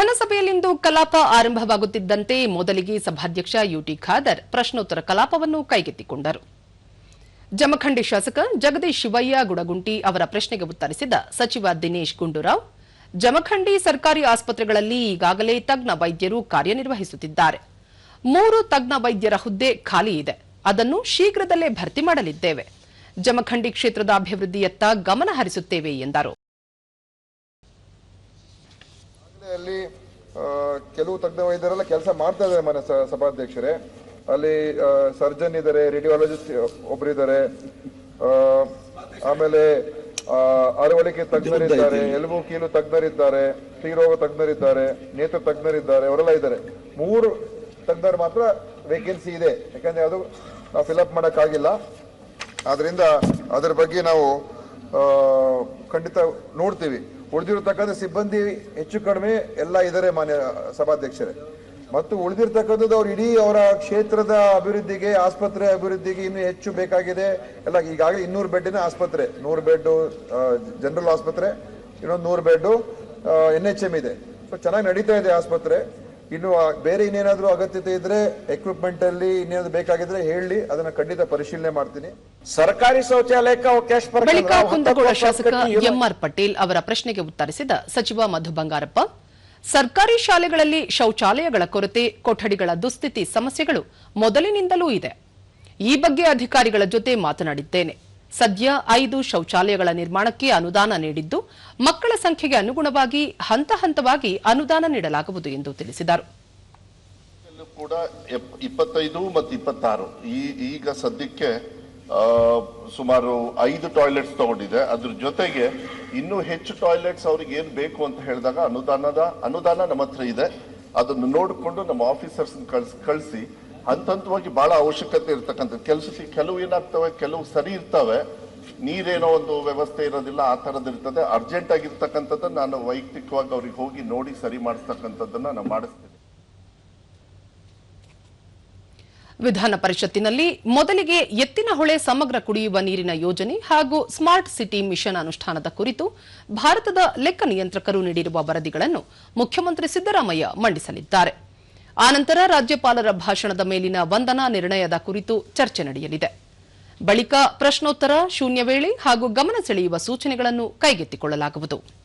ವಿಧಾನಸಭೆಯಲ್ಲಿಂದು ಕಲಾಪ ಆರಂಭವಾಗುತ್ತಿದ್ದಂತೆ ಮೊದಲಿಗೆ ಸಭಾಧ್ಯಕ್ಷ ಯುಟಿ ಖಾದರ್ ಪ್ರಶ್ನೋತ್ತರ ಕಲಾಪವನ್ನು ಕೈಗೆತ್ತಿಕೊಂಡರು. ಜಮಖಂಡಿ ಶಾಸಕ ಜಗದೀಶ್ ಶಿವಯ್ಯ ಗುಡಗುಂಟಿ ಅವರ ಪ್ರಶ್ನೆಗೆ ಉತ್ತರಿಸಿದ ಸಚಿವ ದಿನೇಶ್ ಗುಂಡೂರಾವ್, ಜಮಖಂಡಿ ಸರ್ಕಾರಿ ಆಸ್ಪತ್ರೆಗಳಲ್ಲಿ ಈಗಾಗಲೇ ತಜ್ಞ ವೈದ್ಯರು ಕಾರ್ಯನಿರ್ವಹಿಸುತ್ತಿದ್ದಾರೆ. ಮೂರು ತಜ್ಞ ವೈದ್ಯರ ಹುದ್ದೆ ಖಾಲಿ ಇದೆ. ಅದನ್ನು ಶೀಘ್ರದಲ್ಲೇ ಭರ್ತಿ ಮಾಡಲಿದ್ದೇವೆ. ಜಮಖಂಡಿ ಕ್ಷೇತ್ರದ ಅಭಿವೃದ್ಧಿಯತ್ತ ಗಮನ ಹರಿಸುತ್ತೇವೆ ಎಂದರು ಈಗಾಗಲೇ ಅಲ್ಲಿ ಕೆಲವು ತಜ್ಞ ವೈದ್ಯರೆಲ್ಲ ಕೆಲಸ ಮಾಡ್ತಾ ಇದ್ದಾರೆ ಮನೆ ಸಭಾಧ್ಯಕ್ಷರೇ. ಅಲ್ಲಿ ಸರ್ಜನ್ ಇದ್ದಾರೆ ರೇಡಿಯಾಲಜಿಸ್ಟ್ ಒಬ್ರು ಇದ್ದಾರೆ. ಆ, ಆಮೇಲೆ ಅರವಳಿಕೆ ತಜ್ಞರಿದ್ದಾರೆ ಎಲುಬು ಕೀಲು ತಜ್ಞರಿದ್ದಾರೆ ಸ್ತ್ರೀರೋಗ ತಜ್ಞರಿದ್ದಾರೆ ನೇತ್ರ ತಜ್ಞರಿದ್ದಾರೆ ಅವರೆಲ್ಲ ಇದ್ದಾರೆ. ಮೂರು ತಜ್ಞರು ಮಾತ್ರ ವೇಕೆನ್ಸಿ ಇದೆ. ಯಾಕಂದ್ರೆ ಅದು ನಾವು ಫಿಲಪ್ ಮಾಡೋಕ್ಕಾಗಿಲ್ಲ. ಆದ್ರಿಂದ ಅದರ ಬಗ್ಗೆ ನಾವು ಆ, ಖಂಡಿತ ನೋಡ್ತೀವಿ. ಉಳಿದಿರತಕ್ಕಂಥ ಸಿಬ್ಬಂದಿ ಹೆಚ್ಚು ಕಡಿಮೆ ಎಲ್ಲ ಇದ್ದಾರೆ ಮಾನ್ಯ ಸಭಾಧ್ಯಕ್ಷರೇ. ಮತ್ತು ಉಳಿದಿರ್ತಕ್ಕಂಥದ್ದು ಅವ್ರು ಇಡೀ ಅವರ ಕ್ಷೇತ್ರದ ಅಭಿವೃದ್ಧಿಗೆ, ಆಸ್ಪತ್ರೆ ಅಭಿವೃದ್ಧಿಗೆ ಇನ್ನೂ ಹೆಚ್ಚು ಬೇಕಾಗಿದೆ. ಎಲ್ಲ ಈಗಾಗಲೇ ಇನ್ನೂರು ಬೆಡ್ಡಿನ ಆಸ್ಪತ್ರೆ, ನೂರು ಬೆಡ್ಡು ಜನರಲ್ ಆಸ್ಪತ್ರೆ, ಇನ್ನೊಂದು ನೂರು ಬೆಡ್ಡು ಎನ್ ಎಚ್ ಎಂ ಇದೆ. ಸೊ ಚೆನ್ನಾಗಿ ನಡೀತಾ ಇದೆ ಆಸ್ಪತ್ರೆ. ಇನ್ನು ಬೇರೆ ಇನ್ನೇನಾದ್ರೂ ಅಗತ್ಯತೆ ಇದ್ರೆ ಎಕ್ವಿಪ್ಮೆಂಟ್ ಅಲ್ಲಿ ಇನ್ನೇನಾದ್ರು ಬೇಕಾಗಿದ್ರೆ ಹೇಳಿ ಅದನ್ನ ಖಂಡಿತ ಪರಿಶೀಲನೆ ಮಾಡ್ತೀನಿ. ಸರ್ಕಾರಿ ಶೌಚಾಲಯಕ್ಕೆ ಅವಕಾಶ ಬಳಿಕ ಕುಂದಗೋಳ ಶಾಸಕ ಎಂಆರ್ ಪಟೇಲ್ ಅವರ ಪ್ರಶ್ನೆಗೆ ಉತ್ತರಿಸಿದ ಸಚಿವ ಮಧು ಬಂಗಾರಪ್ಪ ಸರ್ಕಾರಿ ಶಾಲೆಗಳಲ್ಲಿ ಶೌಚಾಲಯಗಳ ಕೊರತೆ ಕೊಠಡಿಗಳ ದುಸ್ಥಿತಿ ಸಮಸ್ಯೆಗಳು ಮೊದಲಿನಿಂದಲೂ ಇದೆ. ಈ ಬಗ್ಗೆ ಅಧಿಕಾರಿಗಳ ಜೊತೆ ಮಾತನಾಡಿದ್ದೇನೆ. ಸದ್ಯ ಐದು ಶೌಚಾಲಯಗಳ ನಿರ್ಮಾಣಕ್ಕೆ ಅನುದಾನ ನೀಡಿದ್ದು, ಮಕ್ಕಳ ಸಂಖ್ಯೆಗೆ ಅನುಗುಣವಾಗಿ ಹಂತ ಹಂತವಾಗಿ ಅನುದಾನ ನೀಡಲಾಗುವುದು ಎಂದು ತಿಳಿಸಿದರು. ಕೂಡ ಇಪ್ಪತ್ತೈದು ಮತ್ತು ಇಪ್ಪತ್ತಾರು. ಈಗ ಸದ್ಯಕ್ಕೆ ಸುಮಾರು ಐದು ಟಾಯ್ಲೆಟ್ಸ್ ತಗೊಂಡಿದೆ. ಅದ್ರ ಜೊತೆಗೆ ಇನ್ನೂ ಹೆಚ್ಚು ಟಾಯ್ಲೆಟ್ಸ್ ಅವ್ರಿಗೆ ಏನು ಬೇಕು ಅಂತ ಹೇಳಿದಾಗ ಅನುದಾನದ, ಅನುದಾನ ನಮ್ಮ ಹತ್ರ ಇದೆ. ಅದನ್ನು ನೋಡಿಕೊಂಡು ನಮ್ಮ ಆಫೀಸರ್ಸ್ ಕಳಿಸಿ ಹಂತ ಹಂತವಾಗಿ ಬಹಳ ಅವಶ್ಯಕತೆ ಇರ್ತಕ್ಕಂಥ ಕೆಲಸಕ್ಕೆ ಕೆಲವು ಏನಾಗ್ತವೆ, ಕೆಲವು ಸರಿ ಇರ್ತವೆ. ನೀರೇನೋ ಒಂದು ವ್ಯವಸ್ಥೆ ಇರೋದಿಲ್ಲ, ಆ ಥರದ್ದು ಇರ್ತದೆ. ಅರ್ಜೆಂಟ್ ಆಗಿರ್ತಕ್ಕಂಥದ್ದು ನಾನು ವೈಯಕ್ತಿಕವಾಗಿ ಅವ್ರಿಗೆ ಹೋಗಿ ನೋಡಿ ಸರಿ ಮಾಡಿಸ್ತಕ್ಕಂಥದ್ದನ್ನು ನಾನು ಮಾಡಿಸ್ತೇನೆ. ವಿಧಾನ ಪರಿಷತ್ತಿನಲ್ಲಿ ಮೊದಲಿಗೆ ಎತ್ತಿನಹೊಳೆ ಸಮಗ್ರ ಕುಡಿಯುವ ನೀರಿನ ಯೋಜನೆ ಹಾಗೂ ಸ್ಮಾರ್ಟ್ ಸಿಟಿ ಮಿಷನ್ ಅನುಷ್ಠಾನದ ಕುರಿತು ಭಾರತದ ಲೆಕ್ಕ ನಿಯಂತ್ರಕರು ನೀಡಿರುವ ವರದಿಗಳನ್ನು ಮುಖ್ಯಮಂತ್ರಿ ಸಿದ್ದರಾಮಯ್ಯ ಮಂಡಿಸಲಿದ್ದಾರೆ. ಆನಂತರ ರಾಜ್ಯಪಾಲರ ಭಾಷಣದ ಮೇಲಿನ ವಂದನಾ ನಿರ್ಣಯದ ಕುರಿತು ಚರ್ಚೆ ನಡೆಯಲಿದೆ. ಬಳಿಕ ಪ್ರಶ್ನೋತ್ತರ ಶೂನ್ಯ ವೇಳೆ ಹಾಗೂ ಗಮನ ಸೆಳೆಯುವ ಸೂಚನೆಗಳನ್ನು ಕೈಗೆತ್ತಿಕೊಳ್ಳಲಾಗುವುದು.